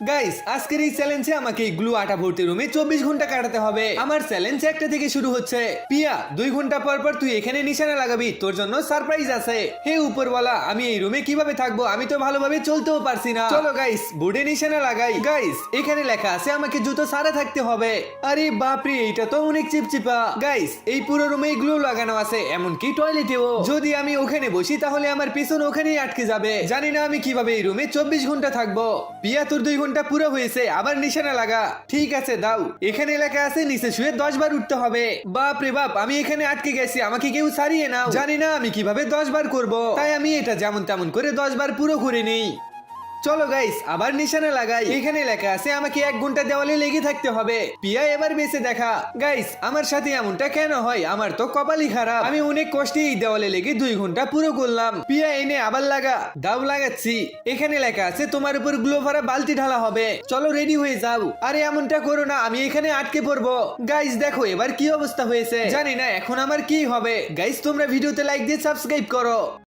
Guys আজকের এই চ্যালেঞ্জে আমাকে গ্লু আটা ভর্তি রুমে চব্বিশ ঘণ্টা কাটাতে হবে। আমার চ্যালেঞ্জ একটা থেকে শুরু হচ্ছে। পিয়া, দুই ঘণ্টা পর পর তুই এখানে নিশানা লাগাবি। তোর জন্য সারপ্রাইজ আছে। হে উপরওয়ালা, আমি এই রুমে কীভাবে থাকব? আমি তো ভালোভাবে চলতেও পারছি না। চলো গাইস বোর্ডে নিশানা লাগাই। গাইস এখানে লেখা আছে আমাকে জুতো সারা থাকতে হবে। আরে বাপরে, এইটা তো অনেক চিপচিপা। গাইস এই পুরো রুমে গ্লু লাগানো আছে, এমনকি টয়লেটেও যদি আমি ওখানে বসি, তাহলে আমার পিছন ওখানেই আটকে যাবে। জানি না আমি কীভাবে এই রুমে চব্বিশ ঘণ্টা থাকব। পিয়া, তোর দুই ঘণ্টা পুরো হয়েছে, আবার নিশানা লাগা। ঠিক আছে, দাও। এখানে এলাকা আছে, নিচে শুয়ে দশ বার উঠতে হবে। বাপ রে বাপ, আমি এখানে আটকে গেছি, আমাকে কেউ সারিয়ে নাও। জানি না আমি কীভাবে দশ বার করব। তাই আমি এটা যেমন তেমন করে দশ বার পুরো করে নেই। চলো গাইস আবার নিশানা লাগাই। এখানে লেখা আছে, আমাকে এক ঘণ্টা দেওয়ালে লেগে থাকতে হবে। পিয়া এবার বেঁচে দেখা। গাইস আমার সাথে এমনটা কেন হয়? আমার তো কপালই খারাপ। আমি অনেক কষ্টে এই দেওয়ালে লেগে দুই ঘণ্টা পুরো করলাম। পিয়া এনে আবার লাগা। দাও লাগাচ্ছি। এখানে লেখা আছে, তোমার উপর গ্লো ভরা বালতি ঢালা হবে। চলো রেডি হয়ে যাও। আরে এমনটা করো না, আমি এখানে আটকে পড়ব। গাইস দেখো, এবার কি অবস্থা হয়েছে? জানি না, এখন আমার কি হবে। গাইস তোমরা ভিডিওতে লাইক দিয়ে সাবস্ক্রাইব করো।